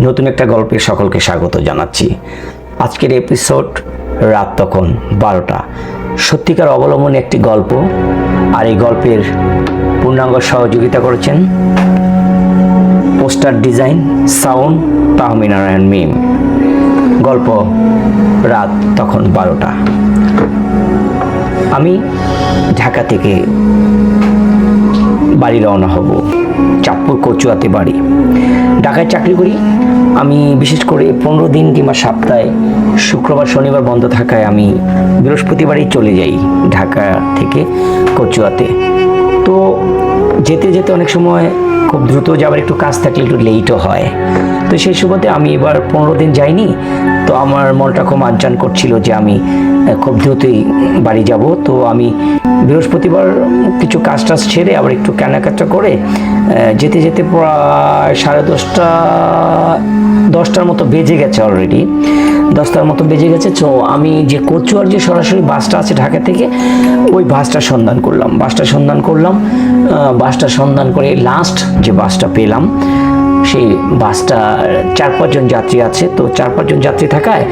নতুন একটা গল্পে সকলকে স্বাগত জানাচ্ছি। আজকের এপিসোড রাত তখন বারোটা। সত্যিকার অবলম্বনে একটি গল্প, আর এই গল্পের পূর্ণাঙ্গ সহযোগিতা করেছেন পোস্টার ডিজাইন, সাউন্ড, তাহমিনারায়ণ মিম। গল্প রাত তখন বারোটা। আমি ঢাকা থেকে বাড়ি রওনা হব, চাঁদপুর কচুয়াতে বাড়ি। ঢাকায় চাকরি করি। আমি বিশেষ করে পনেরো দিন কিংবা সপ্তাহে শুক্রবার, শনিবার বন্ধ থাকায় আমি বৃহস্পতিবারই চলে যাই ঢাকা থেকে কচুয়াতে। তো যেতে যেতে অনেক সময় খুব দ্রুত যাবার একটু কাজ থাকলে একটু লেটও হয়। তো সেই সুবাদে আমি এবার পনেরো দিন যাইনি। তো আমার মনটা খুব আনচান করছিল যে আমি খুব দ্রুতই বাড়ি যাব। তো আমি বৃহস্পতিবার কিছু কাজ টাজ ছেড়ে আবার একটু কেনাকাটা করে যেতে যেতে প্রায় সাড়ে দশটা, দশটার মতো বেজে গেছে অলরেডি দশটার মতো বেজে গেছে তো আমি যে কচুয়ার যে সরাসরি বাসটা আছে ঢাকা থেকে, ওই বাসটা সন্ধান করলাম। বাসটা সন্ধান করলাম বাসটা সন্ধান করে লাস্ট যে বাসটা পেলাম সেই বাসটা, চার পাঁচজন যাত্রী আছে। তো চার পাঁচজন যাত্রী থাকায়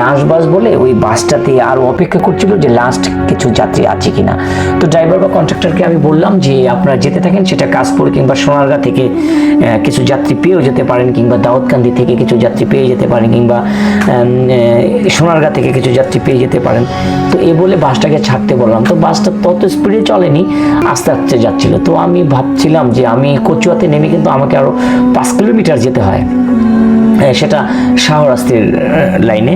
লাস্ট বাস বলে ওই বাসটাতে আরও অপেক্ষা করছিল যে লাস্ট কিছু যাত্রী আছে কিনা। তো ড্রাইভার বা কন্ট্রাক্টরকে আমি বললাম যে, আপনারা যেতে থাকেন, সেটা কাশপুর কিংবা সোনারগাঁ থেকে কিছু যাত্রী পেয়েও যেতে পারেন কিংবা দাউদকান্দি থেকে কিছু যাত্রী পেয়ে যেতে পারেন কিংবা সোনারগাঁ থেকে কিছু যাত্রী পেয়ে যেতে পারেন। তো এ বলে বাসটাকে ছাড়তে বললাম। তো বাসটা তত স্পিডে চলেনি, আস্তে আস্তে যাচ্ছিল। তো আমি ভাবছিলাম যে, আমি কচুয়াতে নেমে কিন্তু আমাকে আরও পাঁচ কিলোমিটার যেতে হয়। সেটা শাহরাস্তির লাইনে।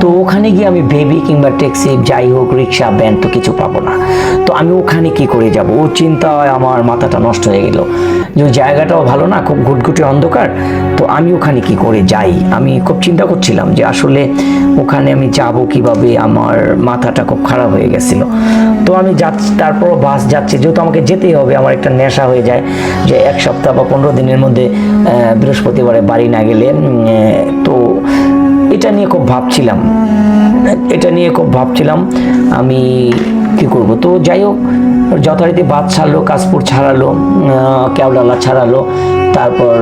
তো ওখানে গিয়ে আমি বেবি কিংবা ট্যাক্সি, যাই হোক, রিক্সা, ভ্যান তো কিছু পাবো না। তো আমি ওখানে কি করে যাব? ও চিন্তায় আমার মাথাটা নষ্ট হয়ে গেল। যে জায়গাটাও ভালো না, খুব ঘুটঘুটে অন্ধকার। তো আমি ওখানে কি করে যাই? আমি খুব চিন্তা করছিলাম যে আসলে ওখানে আমি যাব কীভাবে? আমার মাথাটা খুব খারাপ হয়ে গেছিল। তো আমি যাচ্ছি তারপর বাস যাচ্ছি। যেহেতু আমাকে যেতেই হবে, আমার একটা নেশা হয়ে যায় যে এক সপ্তাহ বা পনেরো দিনের মধ্যে বৃহস্পতিবারে বাড়ি না গেলে তো এটা নিয়ে খুব ভাবছিলাম। এটা নিয়ে খুব ভাবছিলাম, আমি কি করব? তো যাই হোক, যথারীতি বাদ ছাড়লো, কাশপুর ছাড়ালো কেওলালা ছাড়ালো তারপর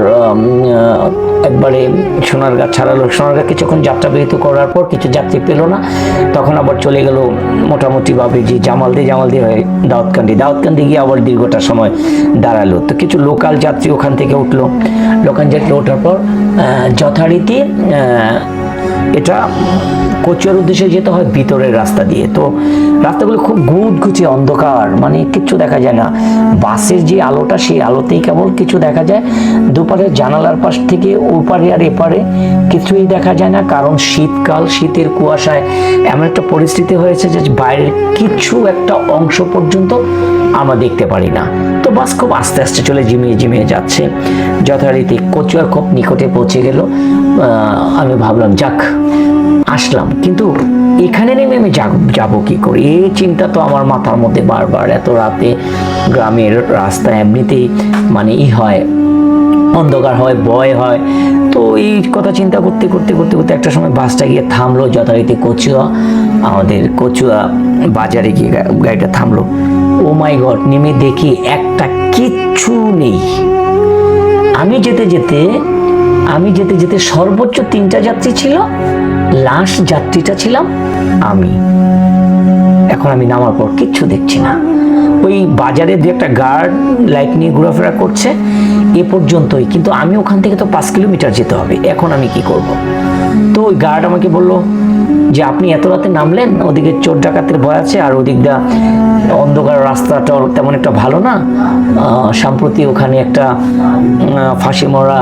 একবারে সোনারগাঁ ছাড়ালো সোনারগাঁ কিছুক্ষণ যাত্রা বিহিত করার পর কিছু যাত্রী পেল না। তখন আবার চলে গেল মোটামুটিভাবে যে জামালদি জামালদি হয়ে দাউদকান্দি। দাউদকান্দি গিয়ে আবার দীর্ঘটা সময় দাঁড়াল। তো কিছু লোকাল যাত্রী ওখান থেকে উঠল। লোকাল যাত্রী ওঠার পর যথারীতি এটা কচুয়ার উদ্দেশ্যে যেতে হয় ভিতরের রাস্তা দিয়ে। তো রাস্তাগুলো খুব গুটগুচে অন্ধকার মানে কিচ্ছু দেখা যায় না। বাসের যে আলোটা, সেই আলোতেই কেবল কিছু দেখা যায়। দুপারে জানালার পাশ থেকে ওপারে আর এপারে কিছুই দেখা যায় না, কারণ শীতকাল, শীতের কুয়াশায় এমন একটা পরিস্থিতি হয়েছে যে বাইরের কিছু একটা অংশ পর্যন্ত আমরা দেখতে পারি না। বাস খুব আস্তে আস্তে চলে জিমিয়ে জিমিয়ে যাচ্ছে। যথারীতি কচুয়ার খুব নিকটে পৌঁছে গেল। আমি ভাবলাম, যাক, আসলাম। কিন্তু এখানে নেমে আমি যাব- কি করে? এই চিন্তা তো আমার মাথার মধ্যে বারবার। এত রাতে গ্রামের রাস্তা এমনিতেই মানে ই হয়, অন্ধকার হয়, ভয় হয়। তো এই কথা চিন্তা করতে করতে করতে করতে একটা সময় বাসটা গিয়ে থামলো। যথারীতি কচুয়া, আমাদের কচুয়া বাজারে গিয়ে গাড়িটা থামলো। ও মাই গড, নেমে দেখি একটা কিচ্ছু নেই। আমি যেতে যেতে, আমি যেতে যেতে সর্বোচ্চ তিনটা যাত্রী ছিল, লাস্ট যাত্রীটা ছিলাম আমি। এখন আমি নামার পর কিচ্ছু দেখছি না। ওই বাজারে দু একটা গার্ড লাইট নিয়ে ঘোরাফেরা করছে, এ পর্যন্তই। কিন্তু আমি ওখান থেকে তো পাঁচ কিলোমিটার যেতে হবে, এখন আমি কি করব? তো ওই গার্ড আমাকে বলল যে, আপনি এত রাতে নামলেন? ওদিকে চোর ডাকাতের ভয় আছে, আর ওদিকটা অন্ধকার রাস্তাটা তেমন একটা ভালো না। সম্প্রতি ওখানে একটা ফাঁসি মরা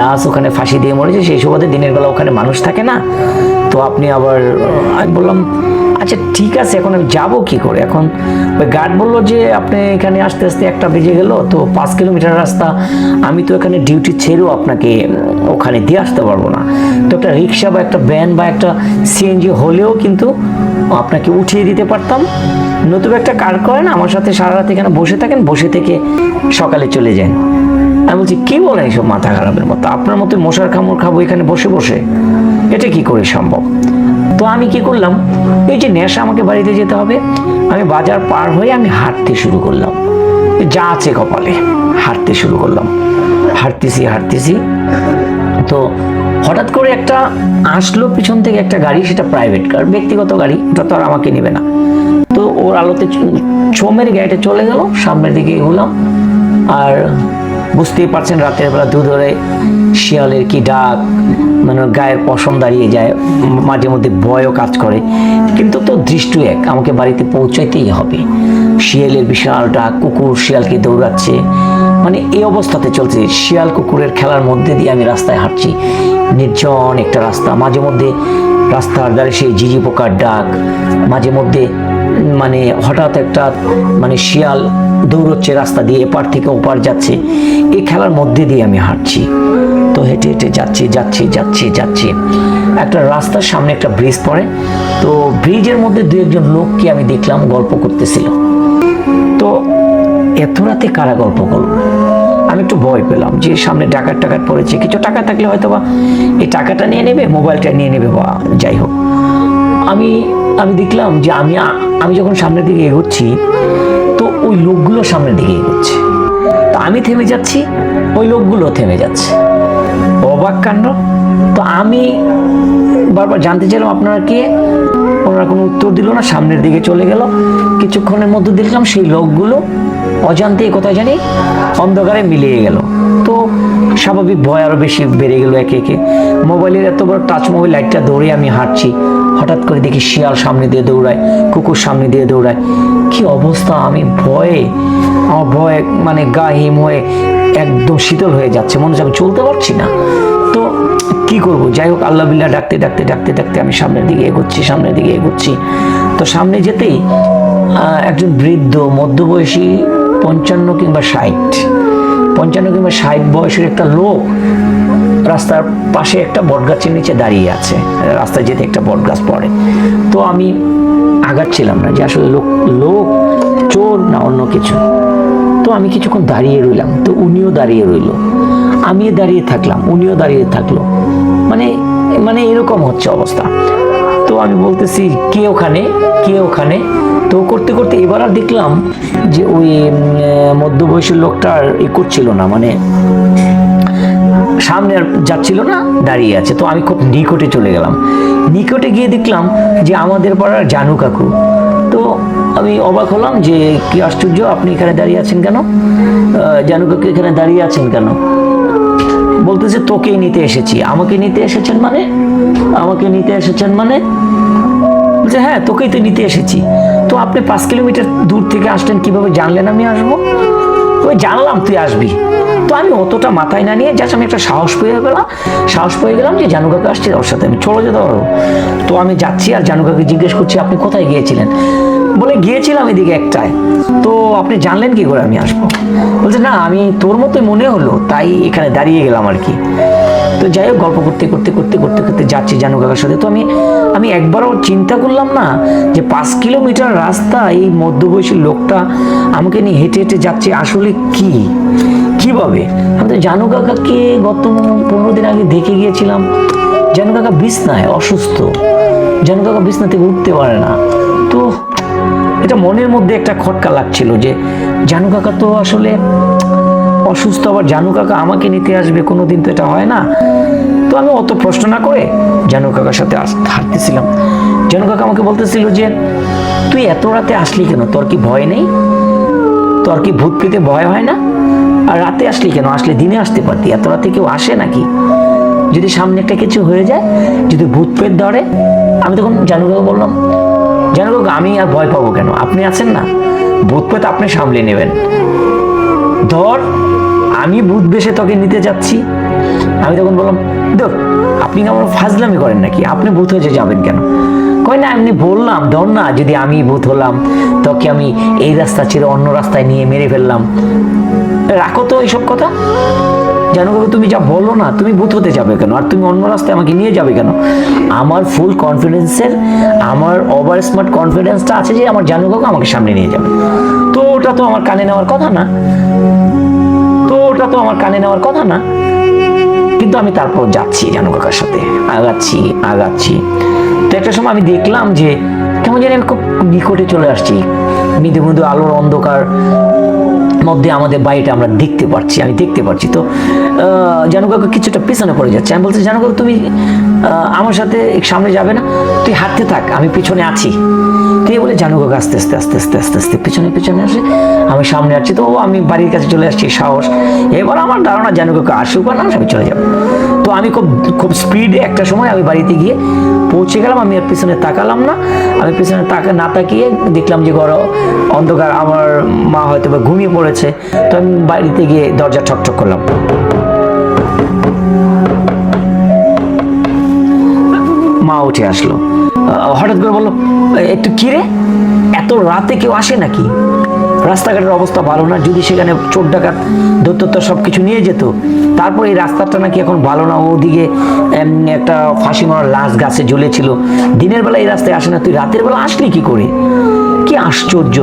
লাশ ওখানে ফাঁসি দিয়ে মরেছে, সেই সুবাদে দিনের বেলা ওখানে মানুষ থাকে না। তো আপনি আবার আমি বললাম আচ্ছা ঠিক আছে, এখন আমি যাব কি করে? এখন ওই গার্ড বলল যে, আপনি এখানে আসতে আসতে একটা বেজে গেল, তো পাঁচ কিলোমিটার রাস্তা, আমি তো এখানে ডিউটি ছেড়েও আপনাকে ওখানে দিয়ে আসতে পারব না। তো একটা রিক্সা বা একটা ভ্যান বা একটা সিএনজি হলেও কিন্তু আপনাকে উঠিয়ে দিতে পারতাম। নতুবা একটা কার করেন, আমার সাথে সারা রাত এখানে বসে থাকেন, বসে থেকে সকালে চলে যান। আমি বলছি, কি বলেন এইসব মাথা খারাপের মতো? আপনার মতো মশার কামড় খাব এখানে বসে বসে। এটা কি করে সম্ভব? তো আমি কি করলাম, এই যে নেশা আমাকে বাড়িতে যেতে হবে, আমি বাজার পার হয়ে আমি হাঁটতে শুরু করলাম। যা আছে কপালে, হাঁটতে শুরু করলাম। হাঁটতেছি হাঁটতেছি। তো হঠাৎ করে একটা আসলো পিছন থেকে একটা গাড়ি, সেটা প্রাইভেট কার ব্যক্তিগত গাড়ি, ওটা তো আর আমাকে নেবে না। তো ওর আলোতে চ- ছো মেরে গাড়িটা চলে গেল, সামনের দিকে এগোলাম। আর বুঝতেই পারছেন রাতের বেলা দু ধরে শিয়ালের কি ডাক মানে গায়ের পশম দাঁড়িয়ে যায়, মাঝে মধ্যে ভয়ও কাজ করে। কিন্তু তো দৃষ্টি এক, আমাকে বাড়িতে পৌঁছাইতেই হবে। শিয়ালের বিশাল ডাক কুকুর শিয়ালকে দৌড়াচ্ছে। মানে এই অবস্থাতে চলছে, শিয়াল কুকুরের খেলার মধ্যে দিয়ে আমি রাস্তায় হাঁটছি। নির্জন একটা রাস্তা, মাঝে মধ্যে রাস্তার ধারে সেই ঝিঝি পোকার ডাক, মাঝে মধ্যে মানে হঠাৎ একটা মানে শিয়াল দৌড়চ্ছে রাস্তা দিয়ে, এপার থেকে ওপার যাচ্ছে। এই খেলার মধ্যে দিয়ে আমি হাঁটছি। তো হেঁটে হেঁটে যাচ্ছি যাচ্ছি যাচ্ছি যাচ্ছি। একটা রাস্তার সামনে একটা ব্রিজ পড়ে। তো ব্রিজের মধ্যে দু একজন লোককে আমি দেখলাম, গল্প করতেছিল। এত রাতে কারা গল্প করল? আমি একটু ভয় পেলাম যে সামনে টাকার টাকার পড়েছে। কিছু টাকা থাকলে হয়তো বা এই টাকাটা নিয়ে নেবে, মোবাইলটা নিয়ে নেবে বা যাই হোক। আমি আমি দেখলাম যে আমি আমি যখন সামনের দিকে এগোচ্ছি, তো ওই লোকগুলো সামনের দিকে এগোচ্ছে। তো আমি থেমে যাচ্ছি, ওই লোকগুলো থেমে যাচ্ছে। অবাক কাণ্ড। তো আমি বারবার জানতে চাইলাম, আপনারা কে? ওনারা কোনো উত্তর দিল না, সামনের দিকে চলে গেল। কিছুক্ষণের মধ্যে দেখলাম সেই লোকগুলো অজান্তে কোথায় জানি অন্ধকারে মিলিয়ে গেল। তো স্বাভাবিক ভয় আরও বেশি বেড়ে গেল একে একে। মোবাইলের এত বড় টাচ মোবাইল লাইটটা দৌড়ে আমি হাঁটছি। হঠাৎ করে দেখি শিয়াল সামনে দিয়ে দৌড়ায়, কুকুর সামনে দিয়ে দৌড়ায়। কি অবস্থা? আমি ভয়ে আমার ভয়ে মানে গা হিম হয়ে একদম শীতল হয়ে যাচ্ছে। মনে হচ্ছে আমি চলতে পারছি না। কি করব? যাই হোক, আল্লাহ বিল্লাহ ডাকতে ডাকতে ডাকতে ডাকতে আমি সামনের দিকে এগোচ্ছি, সামনের দিকে এগোচ্ছি। তো সামনে যেতেই একজন বৃদ্ধ, মধ্যবয়সী, পঞ্চান্ন কিংবা ষাট, পঞ্চান্ন কিংবা ষাট বয়সের একটা লোক রাস্তার পাশে একটা বটগাছের নিচে দাঁড়িয়ে আছে, রাস্তায় যেতে একটা বটগাছ পড়ে। তো আমি আগাচ্ছিলাম না যে আসলে লোক লোক, চোর না অন্য কিছু। তো আমি কিছুক্ষণ দাঁড়িয়ে রইলাম, তো উনিও দাঁড়িয়ে রইল। আমিও দাঁড়িয়ে থাকলাম, উনিও দাঁড়িয়ে থাকল। মানে মানে এরকম হচ্ছে অবস্থা। তো আমি বলতেছি, কে ওখানে? কে ওখানে? তো করতে করতে এবার আর দেখলাম যে ওই মধ্যবয়সী লোকটা আর এ করছিল না মানে সামনে আর যাচ্ছিল না, দাঁড়িয়ে আছে। তো আমি খুব নিকটে চলে গেলাম। নিকটে গিয়ে দেখলাম যে আমাদের পাড়ার জানু কাকু। তো আমি অবাক হলাম যে, কি আশ্চর্য, আপনি এখানে দাঁড়িয়ে আছেন কেন? জানু কাকু এখানে দাঁড়িয়ে আছেন কেন? বলতেছে তোকেই নিতে এসেছি। আমাকে নিতে এসেছেন মানে? আমাকে নিতে এসেছেন মানে? বলছে হ্যাঁ তোকেই তো নিতে এসেছি। তো আপনি পাঁচ কিলোমিটার দূর থেকে আসলেন, কীভাবে জানলেন আমি আসব? ওই জানলাম তুই আসবি। তো আমি অতটা মাথায় না নিয়ে জাস্ট আমি একটা সাহস পেয়ে গেলাম। সাহস পেয়ে গেলাম যে জানু কাকা আসছে, ওর সাথে আমি চলে যেতে পারব। তো আমি যাচ্ছি আর জানু কাকে জিজ্ঞেস করছি, আপনি কোথায় গিয়েছিলেন? বলে গিয়েছিলাম এদিকে একটায়। তো আপনি জানলেন কি করে আমি আসব? বলছে, না, আমি তোর মতোই মনে হলো, তাই এখানে দাঁড়িয়ে গেলাম আর কি। তো যাই হোক, গল্প করতে করতে করতে করতে করতে যাচ্ছি জানু কাকার সাথে। তো আমি আমি একবারও চিন্তা করলাম না যে পাঁচ কিলোমিটার রাস্তা এই মধ্যবয়সী লোকটা আমাকে নিয়ে হেঁটে হেঁটে যাচ্ছে, আসলে কি? কীভাবে? আমি তো জানু কাকাকে গত পনেরো দিন আগে দেখে গিয়েছিলাম। জানু কাকা বিছনায় অসুস্থ। জানু কাকা বিছনা থেকে উঠতে পারে না। তো এটা মনের মধ্যে একটা খটকা লাগছিল যে জানু কাকা তো আসলে অসুস্থ, আবার জানু কাকা আমাকে নিতে আসবে, কোনোদিন তো এটা হয় না। তো আমি অত প্রশ্ন না করে জানু কাকার সাথে হাঁটতেছিলাম। জানু কাকা আমাকে বলতেছিল যে, তুই এত রাতে আসলি কেন? তোর কি ভয় নেই? তোর কি ভূত পেতে ভয় হয় না? আর রাতে আসলি কেন? আসলে দিনে আসতে পারতি। এত রাতে কেউ আসে নাকি? যদি সামনে একটা কিছু হয়ে যায়, যদি ভূত পেট ধরে, আমি তখন জানু কাকা বললাম জানু কাকা আমি আর ভয় পাবো কেন? আপনি আছেন না। ভূত পেট আপনি সামলে নেবেন। ধর, আমি ভূত বেশে তোকে নিতে যাচ্ছি। আমি তখন বললাম, দেখ, আপনি কেমন ফাজলামি করেন নাকি? আপনি ভূত হয়ে যাবেন কেন? কয় না, এমনি বললাম, ধর না, যদি আমি ভূত হলাম, তোকে আমি এই রাস্তা ছেড়ে অন্য রাস্তায় নিয়ে মেরে ফেললাম। রাখো তো এইসব কথা। জানো কাকু তুমি যা বলো না, তুমি ভূত হতে যাবে কেন? আর তুমি অন্য রাস্তায় আমাকে নিয়ে যাবে কেন? আমার ফুল কনফিডেন্সের আমার ওভার স্মার্ট কনফিডেন্সটা আছে যে আমার জানু কাকু আমাকে সামনে নিয়ে যাবে। তো ওটা তো আমার কানে নেওয়ার কথা না। তো ওটা তো আমার কানে নেওয়ার কথা না। কিন্তু আমি তারপর যাচ্ছি জানু কাকার সাথে। আগাচ্ছি আগাচ্ছি। তো একটা সময় আমি দেখলাম যে কেমন জানি আমি খুব নিকটে চলে আসছি। মৃদু মৃদু আলোর অন্ধকার। মধ্যে আমাদের বাড়িটা আমরা দেখতে পারছি আমি দেখতে পারছি। তো আহ, জানু কাকু কিছুটা পিছনে পড়ে যাচ্ছে। আমি বলছি জানু কাকু তুমি আমার সাথে সামনে যাবে না তুই হাঁটতে থাক আমি পিছনে আছি। তুই বলে জানু কাকু আস্তে আস্তে আস্তে আস্তে আস্তে আস্তে পিছনে পিছনে আসে আমি সামনে আসছি। তো আমি বাড়ির কাছে চলে আসছি সাহস। এবার আমার ধারণা জানু কাকু আসুক বা না আমি চলে যাব। তো আমি খুব খুব স্পিডে একটা সময় আমি বাড়িতে গিয়ে পৌঁছে গেলাম আমি আর পিছনে তাকালাম না। আমি পিছনে তাকা না তাকিয়ে দেখলাম যে ঘর অন্ধকার আমার মা হয়তো বা ঘুমিয়ে পড়েছে। তো আমি বাড়িতে গিয়ে দরজা ঠকঠক করলাম। মা উঠে আসলো। হঠাৎ করে বলল "এ, একটু কিরে এত রাতে কেউ আসে নাকি? রাস্তাঘাটের অবস্থা ভালো না, যদি সেখানে চোর ডাকাত ধরতো সব কিছু নিয়ে যেত, তারপর এই রাস্তাটা নাকি এখন ভালো না, ওদিকে একটা ফাঁসি মারার লাশ গাছে ঝুলেছিল দিনের বেলা এই রাস্তায় আসে না, তুই রাতের বেলা আসলি কি করে? কি আশ্চর্য।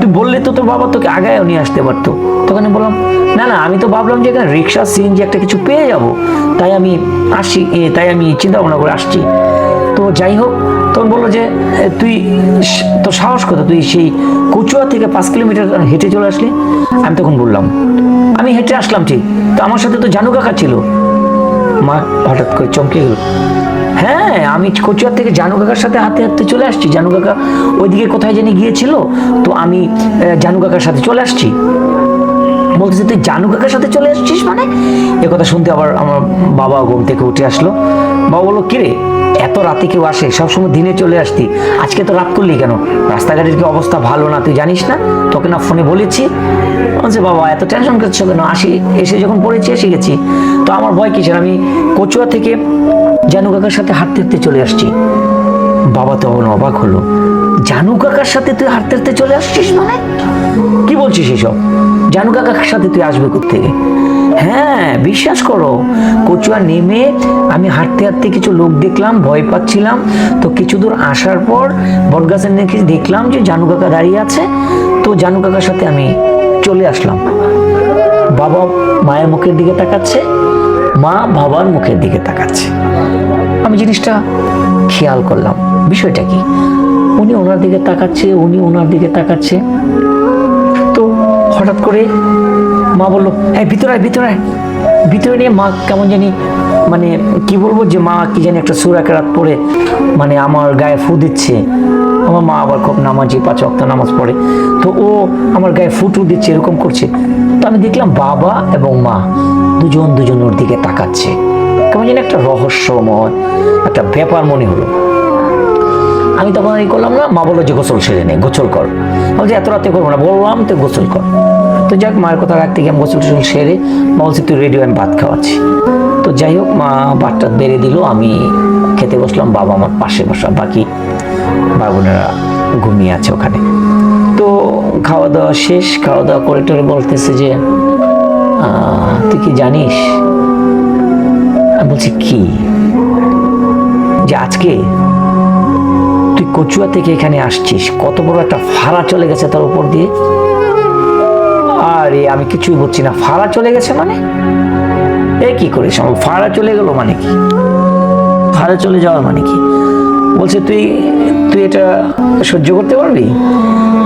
তুই বললে তো তোর বাবা তোকে আগায়ও নিয়ে আসতে পারতো। তখন বললাম, না না, আমি তো ভাবলাম যে এখানে রিক্সা, সিএনজি একটা কিছু পেয়ে যাব। তাই আমি আসি তাই আমি চিন্তা ভাবনা করে আসছি। যাই হোক, তখন বলল যে তুই তোর সাহস কথা তুই সেই কচুয়া থেকে পাঁচ কিলোমিটার হেঁটে চলে আসলি? আমি তখন বললাম, আমি হেঁটে আসলাম ঠিক, তো আমার সাথে তো জানু কাকা ছিল? মা হঠাৎ করে চমকে গেল হ্যাঁ আমি কচুয়ার থেকে জানু কাকার সাথে হাতে হাতে চলে আসছি জানু কাকা ওইদিকে কোথায় জানি গিয়েছিল, তো আমি জানু কাকার সাথে চলে আসছি। বলতেছে, তুই জানু কাকার সাথে চলে আসছিস মানে? এ কথা শুনতে আবার আমার বাবা ঘুম থেকে উঠে আসলো, বাবা বলল, কিরে এত রাতে কেউ আসে? সবসময় দিনে চলে আসতি। আজকে তো রাত করলি কেন? রাস্তাঘাটের কি অবস্থা ভালো না তুই জানিস না? তোকে না ফোনে বলেছি। বলছে বাবা, এত টেনশন করছ কেন? আসি, এসে যখন পড়েছি, এসে গেছি। তো আমার ভয় কিসের? আমি কচুয়া থেকে জানু কাকার সাথে হাঁটতে হাঁটতে চলে আসছি। বাবা তখন অবাক হলো। জানু কাকার সাথে তুই হাঁটতে হাঁটতে চলে আসছিস মানে? কি বলছিস এসব? জানু কাকার সাথে তুই আসবে থেকে হ্যাঁ বিশ্বাস করো। কচুয়া নেমে আমি হাঁটতে হাঁটতে কিছু লোক দেখলাম, ভয় পাচ্ছিলাম। তো কিছু দূর আসার পর বটগাছের নিচে দেখলাম যে জানু কাকা দাঁড়িয়ে আছে। তো জানু কাকার সাথে আমি চলে আসলাম। বাবা মায়ের মুখের দিকে তাকাচ্ছে, মা বাবার মুখের দিকে তাকাচ্ছে। আমি জিনিসটা খেয়াল করলাম, বিষয়টা কি? উনি ওনার দিকে তাকাচ্ছে, উনি ওনার দিকে তাকাচ্ছে। তো হঠাৎ করে মা বলল হ্যাঁ ভিতরে ভিতরে ভিতরে নিয়ে মা কেমন জানি মানে কি বলব যে মা কি জানি একটা সুরা কেরাত পড়ে মানে আমার গায়ে ফু দিচ্ছে। আমার মা আবার খুব নামাজি, পাঁচ অক্ত নামাজ পড়ে। তো ও আমার গায়ে ফুটু দিচ্ছে, এরকম করছে। তো আমি দেখলাম বাবা এবং মা দুজন দুজন ওর দিকে তাকাচ্ছে। কেমন যেন একটা রহস্যময়, একটা ব্যাপার মনে হলো। আমি তখন এই করলাম না, মা বলল যে, গোসল সেরে নেই গোসল কর। যে এত রাতে করব না। বললাম, তুই গোসল কর। তো যাক, মায়ের কথা রাখতে গিয়ে আমি গোসল টোসল সেরে মা বলছে, তুই রেডিও আমি ভাত খাওয়াচ্ছি। তো যাই হোক, মা ভাতটা বেড়ে দিল, আমি খেতে বসলাম, বাবা আমার পাশে বসা, বাকি ভাই বোনেরা ঘুমিয়ে আছে ওখানে। তো খাওয়া দাওয়া শেষ, খাওয়া দাওয়া করে টোরে বলতেছে যে তুই কি জানিস? আমি বলছি, কি? যে, আজকে? কচুয়া থেকে এখানে আসছিস। কত বড় একটা ফাড়া চলে গেছে তার উপর দিয়ে। আরে, আমি কিছুই বুঝছি না। ফাড়া চলে গেছে মানে? এ কি করে সম্ভব? ফাড়া চলে গেল মানে কি? ফাড়া চলে যাওয়ার মানে কি? বলছে, তুই তুই এটা সহ্য করতে পারবি?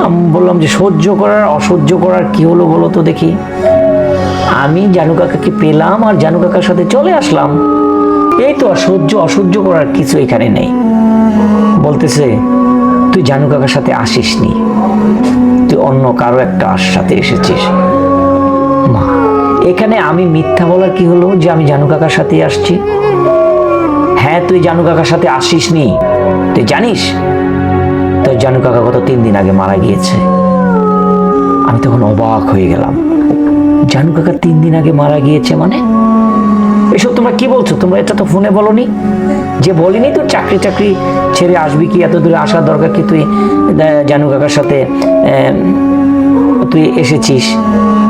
আমি বললাম যে, সহ্য করার, অসহ্য করার কি হলো বলো তো দেখি। আমি জানু কাকাকে পেলাম আর জানু কাকার সাথে চলে আসলাম। এই তো অসহ্য অসহ্য করার কিছু এখানে নেই। বলতেছে, তুই জানু কাকার সাথে আসিসনি। তুই অন্য কারও একটা সাথে এসেছিস। মা, এখানে আমি মিথ্যা বলার কি হলো যে আমি জানু কাকার সাথে আসছি? হ্যাঁ তুই জানু কাকার সাথে আসিস নি তুই জানিস? তোর জানু কাকা গত তিন দিন আগে মারা গিয়েছে। আমি তখন অবাক হয়ে গেলাম। জানু কাকা তিন দিন আগে মারা গিয়েছে মানে? এসব তোমরা কি বলছো? তোমরা এটা তো ফোনে বলনি। যে বলিনি তোর চাকরি টাকরি ছেড়ে আসবি কি? এত দূরে আসার দরকার কি তুই জানু কাকার সাথে তুই এসেছিস?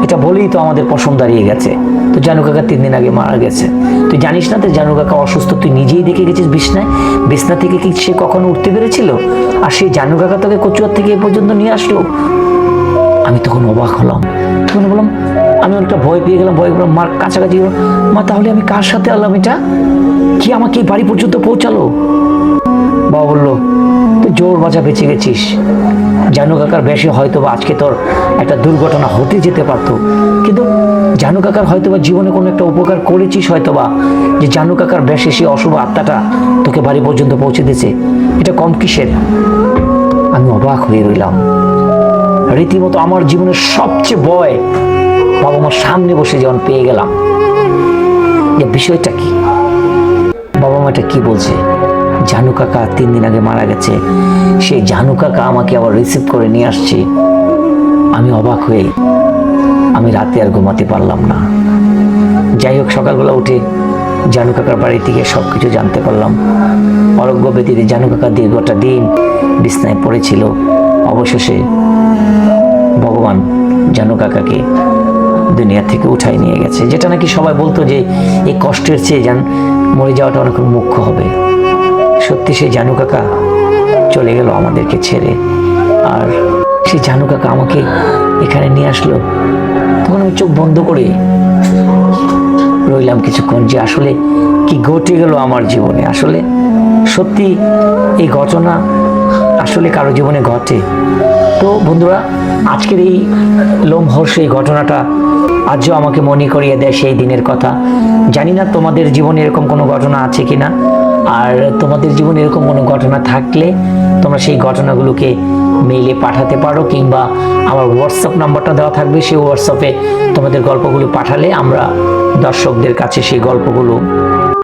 এটা বলেই তো আমাদের পশম দাঁড়িয়ে গেছে। তো জানু কাকা তিন দিন আগে মারা গেছে। তুই জানিস না তো জানু কাকা অসুস্থ? তুই নিজেই দেখে গেছিস বিছনায়? বিছনা থেকে কি সে কখনো উঠতে পেরেছিল? আর সেই জানু কাকা তোকে কচুয়ার থেকে এ পর্যন্ত নিয়ে আসলো? আমি তখন অবাক হলাম। তখন বললাম, আমি অনেকটা ভয় পেয়ে গেলাম, ভয় পেলাম। মার কাছাকাছি মা, তাহলে আমি কার সাথে আলাম এটা? কি আমাকে এই বাড়ি পর্যন্ত পৌঁছালো? বাবা বলল, তুই জোর বাজা বেঁচে গেছিস। জানু কাকার বেশি হয়তো বা আজকে তোর একটা দুর্ঘটনা হতে যেতে পারতো। কিন্তু জানু কাকার হয়তো বা জীবনে কোনো একটা উপকার করেছিস হয়তো বা যে জানু কাকার বেশি সেই অশুভ আত্মাটা তোকে বাড়ি পর্যন্ত পৌঁছে দিয়েছে। এটা কম কিসের? আমি অবাক হয়ে রইলাম। রীতিমতো আমার জীবনের সবচেয়ে বয় বাবা মার সামনে বসে যখন পেয়ে গেলাম। যে বিষয়টা কি? বাবা মাটা কি বলছে? জানু কাকা তিন দিন আগে মারা গেছে। সেই জানু কাকা আমাকে আবার রিসিভ করে নিয়ে আসছে। আমি অবাক হয়ে আমি রাতে আর ঘুমাতে পারলাম না। যাই হোক, সকালবেলা উঠে জানু কাকার বাড়ি থেকে সব কিছু জানতে পারলাম। অরজ্ঞ ব্যতীতে জানু কাকা দীর্ঘটা দিন বিছনায় পড়েছিল। অবশেষে ভগবান জানু কাকাকে দুনিয়া থেকে উঠাই নিয়ে গেছে। যেটা নাকি সবাই বলতো যে, এই কষ্টের চেয়ে যান, মরে যাওয়াটা অনেক মুখ্য হবে। সত্যি সেই জানু কাকা চলে গেল আমাদেরকে ছেড়ে। আর সেই জানু কাকা আমাকে এখানে নিয়ে আসলো। তখন আমি চোখ বন্ধ করে রইলাম কিছুক্ষণ যে আসলে কি ঘটে গেল আমার জীবনে। আসলে সত্যি এই ঘটনা আসলে কারও জীবনে ঘটে। তো বন্ধুরা, আজকের এই লোমহর্ষ এই ঘটনাটা আজও আমাকে মনে করিয়ে দেয় সেই দিনের কথা। জানি না তোমাদের জীবনে এরকম কোনো ঘটনা আছে কি না আর তোমাদের জীবনে এরকম কোনো ঘটনা থাকলে তোমরা সেই ঘটনাগুলোকে মেইলে পাঠাতে পারো কিংবা আমার হোয়াটসঅ্যাপ নাম্বারটা দেওয়া থাকবে, সেই হোয়াটসঅ্যাপে তোমাদের গল্পগুলো পাঠালে আমরা দর্শকদের কাছে সেই গল্পগুলো